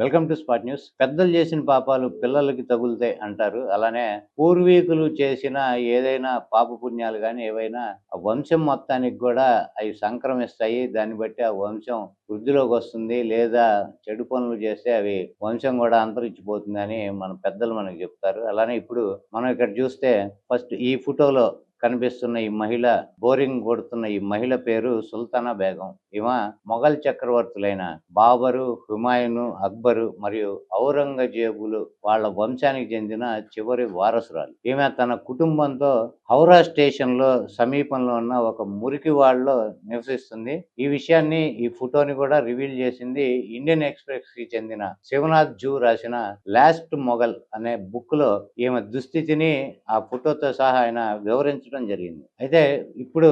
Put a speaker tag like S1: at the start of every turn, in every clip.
S1: Welcome to spot news. పెద్దలు చేసిన పాపాలు పిల్లలకి తగులుతాయి అంటారు. అలానే పూర్వీకులు చేసిన ఏదైనా పాప పుణ్యాలు కానీ ఏవైనా ఆ వంశం మొత్తానికి కూడా అవి సంక్రమిస్తాయి. దాన్ని బట్టి ఆ వంశం వృద్ధిలోకి వస్తుంది. లేదా చెడు పనులు చేస్తే అవి వంశం కూడా అంతరించిపోతుందని మన పెద్దలు మనకు చెప్తారు. అలానే ఇప్పుడు మనం ఇక్కడ చూస్తే ఫస్ట్ ఈ ఫోటోలో కనిపిస్తున్న ఈ మహిళ బోరింగ్ కొడుతున్న ఈ మహిళ పేరు సుల్తానా బేగం. ఈమె మొఘల్ చక్రవర్తులైన బాబరు హుమాయును అక్బరు మరియు ఔరంగజేబులు వాళ్ళ వంశానికి చెందిన చివరి వారసురాలు. ఈమె తన కుటుంబంతో హౌరా స్టేషన్లో సమీపంలో ఉన్న ఒక మురికి వాళ్ళలో నివసిస్తుంది. ఈ విషయాన్ని ఈ ఫోటోని కూడా రివీల్ చేసింది ఇండియన్ ఎక్స్ప్రెస్కి చెందిన శివనాథ్ జూ రాసిన లాస్ట్ మొఘల్ అనే బుక్లో ఈమె దుస్థితిని ఆ ఫోటోతో సహా ఆయన వివరించడం జరిగింది. అయితే ఇప్పుడు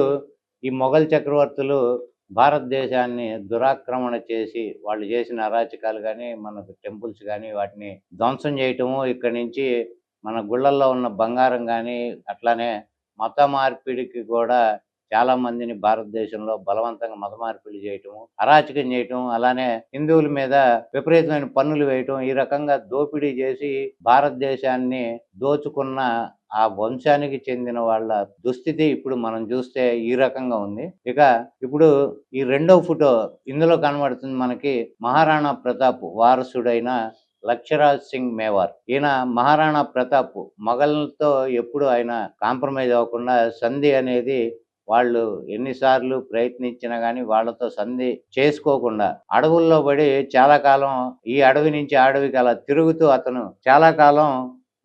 S1: ఈ మొఘల్ చక్రవర్తులు భారతదేశాన్ని దురాక్రమణ చేసి వాళ్ళు చేసిన అరాచకాలు కానీ మనకు టెంపుల్స్ కానీ వాటిని ధ్వంసం చేయటము ఇక్కడి నుంచి మన గుళ్ళల్లో ఉన్న బంగారం కానీ అట్లానే మత మార్పిడికి కూడా చాలా మందిని భారతదేశంలో బలవంతంగా మత మార్పిడి చేయటము అరాచకం చేయటం అలానే హిందువుల మీద విపరీతమైన పన్నులు వేయటం ఈ రకంగా దోపిడీ చేసి భారతదేశాన్ని దోచుకున్న ఆ వంశానికి చెందిన వాళ్ళ దుస్థితి ఇప్పుడు మనం చూస్తే ఈ రకంగా ఉంది. ఇక ఇప్పుడు ఈ రెండో ఫోటో ఇందులో కనబడుతుంది మనకి మహారాణా ప్రతాప్ వారసుడైన లక్షరాజ్ సింగ్ మేవార్. ఈయన మహారాణా ప్రతాప్ మొఘల్తో ఎప్పుడు ఆయన కాంప్రమైజ్ అవ్వకుండా సంధి అనేది వాళ్ళు ఎన్నిసార్లు ప్రయత్నించినా కానీ వాళ్ళతో సంధి చేసుకోకుండా అడవుల్లో పడి చాలా కాలం ఈ అడవి నుంచి అడవికి అలా తిరుగుతూ అతను చాలా కాలం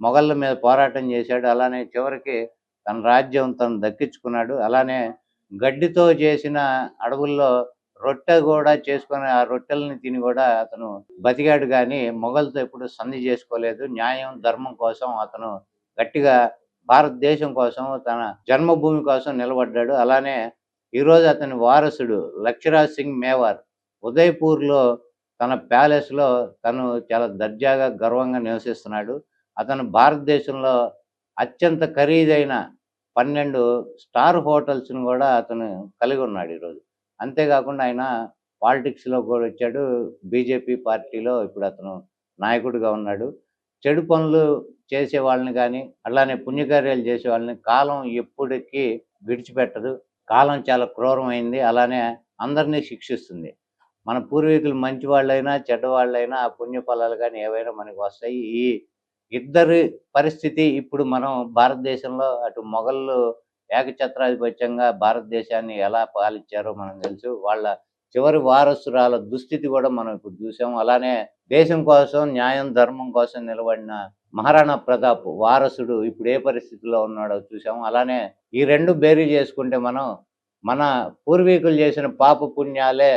S1: మొఘళ్ళ మీద పోరాటం చేశాడు. అలానే చివరికి తన రాజ్యం తను దక్కించుకున్నాడు. అలానే గడ్డితో చేసిన అడవుల్లో రొట్టె కూడా చేసుకొని ఆ రొట్టెలని తిని కూడా అతను బతికాడు. కానీ మొఘల్తో ఎప్పుడు సంధి చేసుకోలేదు. న్యాయం ధర్మం కోసం అతను గట్టిగా భారతదేశం కోసం తన జన్మభూమి కోసం నిలబడ్డాడు. అలానే ఈరోజు అతని వారసుడు లక్షరాజ్ సింగ్ మేవార్ ఉదయ్పూర్లో తన ప్యాలెస్లో తను చాలా దర్జాగా గర్వంగా నివసిస్తున్నాడు. అతను భారతదేశంలో అత్యంత ఖరీదైన పన్నెండు స్టార్ హోటల్స్ను కూడా అతను కలిగి ఉన్నాడు ఈరోజు. అంతేకాకుండా ఆయన పాలిటిక్స్లో కూడా వచ్చాడు బీజేపీ పార్టీలో ఇప్పుడు అతను నాయకుడిగా ఉన్నాడు. చెడు పనులు చేసే వాళ్ళని కానీ అలానే పుణ్యకార్యాలు చేసే వాళ్ళని కాలం ఎప్పటికీ విడిచిపెట్టదు. కాలం చాలా క్రూరమైంది అలానే అందరినీ శిక్షిస్తుంది. మన పూర్వీకులు మంచి వాళ్ళైనా చెడ్డవాళ్ళైనా ఆ పుణ్య ఫలాలు కానీ ఏవైనా మనకు వస్తాయి. ఈ ఇద్దరి పరిస్థితి ఇప్పుడు మనం భారతదేశంలో అటు మొఘళ్ళు ఏకఛత్రాధిపత్యంగా భారతదేశాన్ని ఎలా పాలించారో మనం తెలుసు. వాళ్ళ చివరి వారసురాల దుస్థితి కూడా మనం ఇప్పుడు చూసాం. అలానే దేశం కోసం న్యాయం ధర్మం కోసం నిలబడిన మహారాణా ప్రతాప్ వారసుడు ఇప్పుడు ఏ పరిస్థితిలో ఉన్నాడో చూసాం. అలానే ఈ రెండు బేరీ చేసుకుంటే మనం మన పూర్వీకులు చేసిన పాప పుణ్యాలే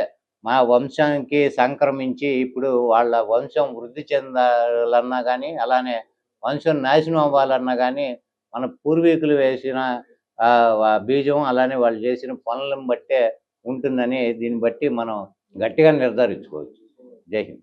S1: మా వంశానికి సంక్రమించి ఇప్పుడు వాళ్ళ వంశం వృద్ధి చెందాలన్నా కానీ అలానే వంశం నాశనం అవ్వాలన్నా కానీ మన పూర్వీకులు వేసిన ఆ, బీజం అలానే వాళ్ళు చేసిన పనులను బట్టే ఉంటుందని దీన్ని బట్టి మనం గట్టిగా నిర్ధారించుకోవచ్చు. జై హింద్.